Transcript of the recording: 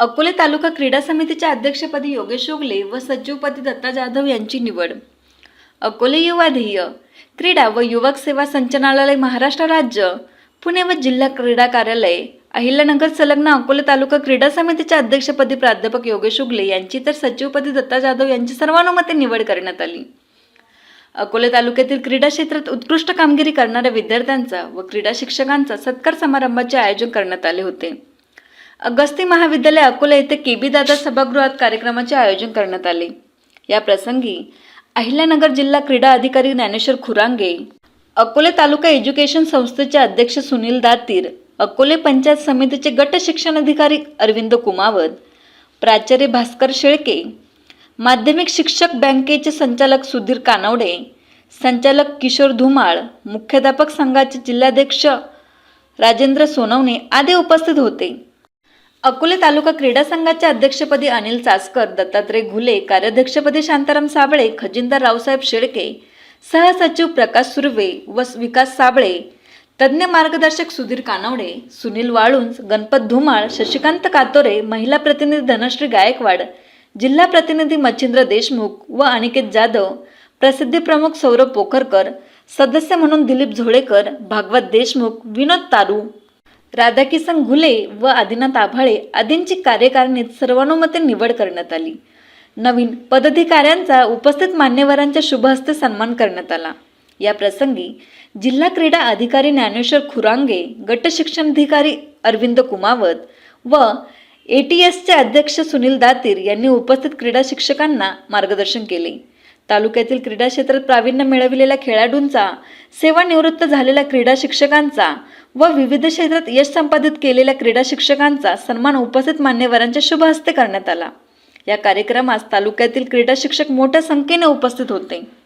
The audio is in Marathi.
अकोले तालुका क्रीडा समितीच्या अध्यक्षपदी योगेश उगले व सचिवपदी दत्ता जाधव यांची निवड. अकोले युवा ध्येय क्रीडा व युवक सेवा संचालनालय महाराष्ट्र राज्य पुणे व जिल्हा क्रीडा कार्यालय अहिल्यानगर संलग्न अकोले तालुका क्रीडा समितीच्या अध्यक्षपदी प्राध्यापक योगेश उगले यांची तर सचिवपदी दत्ता जाधव यांची सर्वानुमते निवड करण्यात आली. अकोले तालुक्यातील क्रीडा क्षेत्रात उत्कृष्ट कामगिरी करणाऱ्या विद्यार्थ्यांचा व क्रीडा शिक्षकांचा सत्कार समारंभाचे आयोजन करण्यात आले होते. अगस्ती महाविद्यालय अकोला येथे केबी दादा सभागृहात कार्यक्रमाचे आयोजन करण्यात आले. या प्रसंगी अहिल्यानगर जिल्हा क्रीडा अधिकारी ज्ञानेश्वर खुरांगे अकोले तालुका एज्युकेशन संस्थेचे अध्यक्ष सुनील दातीर अकोले पंचायत समितीचे गट शिक्षण अधिकारी अरविंद कुमावत प्राचार्य भास्कर शेळके माध्यमिक शिक्षक बँकेचे संचालक सुधीर कानवडे संचालक किशोर धुमाळ मुख्याध्यापक संघाचे जिल्हाध्यक्ष राजेंद्र सोनवणे आदी उपस्थित होते. अकोले तालुका क्रीडा संघाच्या अध्यक्षपदी अनिल चासकर दत्तात्रय घुले कार्याध्यक्षपदी शांताराम साबळे खजिनदार रावसाहेब शेळके सहसचिव प्रकाश सुर्वे व विकास साबळे तज्ज्ञ मार्गदर्शक सुधीर कानवडे सुनील वाळुंज गणपत धुमाळ शशिकांत कातोरे महिला प्रतिनिधी धनश्री गायकवाड जिल्हा प्रतिनिधी मच्छिंद्र देशमुख व अनिकेत जाधव प्रसिद्धी प्रमुख सौरभ पोखरकर सदस्य म्हणून दिलीप झोळेकर भागवत देशमुख विनोद तारू राधाकिसन घुले व आदिनाथ आभाळे आदींची कार्यकारिणीत सर्वानुमते निवड करण्यात आली. नवीन पदाधिकाऱ्यांचा उपस्थित मान्यवरांच्या शुभहस्ते सन्मान करण्यात आला. या प्रसंगी जिल्हा क्रीडा अधिकारी ज्ञानेश्वर खुरांगे गट शिक्षणाधिकारी अरविंद कुमावत व ए टी एसचे अध्यक्ष सुनील दातीर यांनी उपस्थित क्रीडा शिक्षकांना मार्गदर्शन केले. तालुक्यातील क्रीडा क्षेत्रात प्रावीण्य मिळविलेल्या खेळाडूंचा सेवानिवृत्त झालेल्या क्रीडा शिक्षकांचा व विविध क्षेत्रात यश संपादित केलेल्या क्रीडा शिक्षकांचा सन्मान उपस्थित मान्यवरांच्या शुभ हस्ते करण्यात आला. या कार्यक्रमास तालुक्यातील क्रीडा शिक्षक मोठ्या संख्येने उपस्थित होते.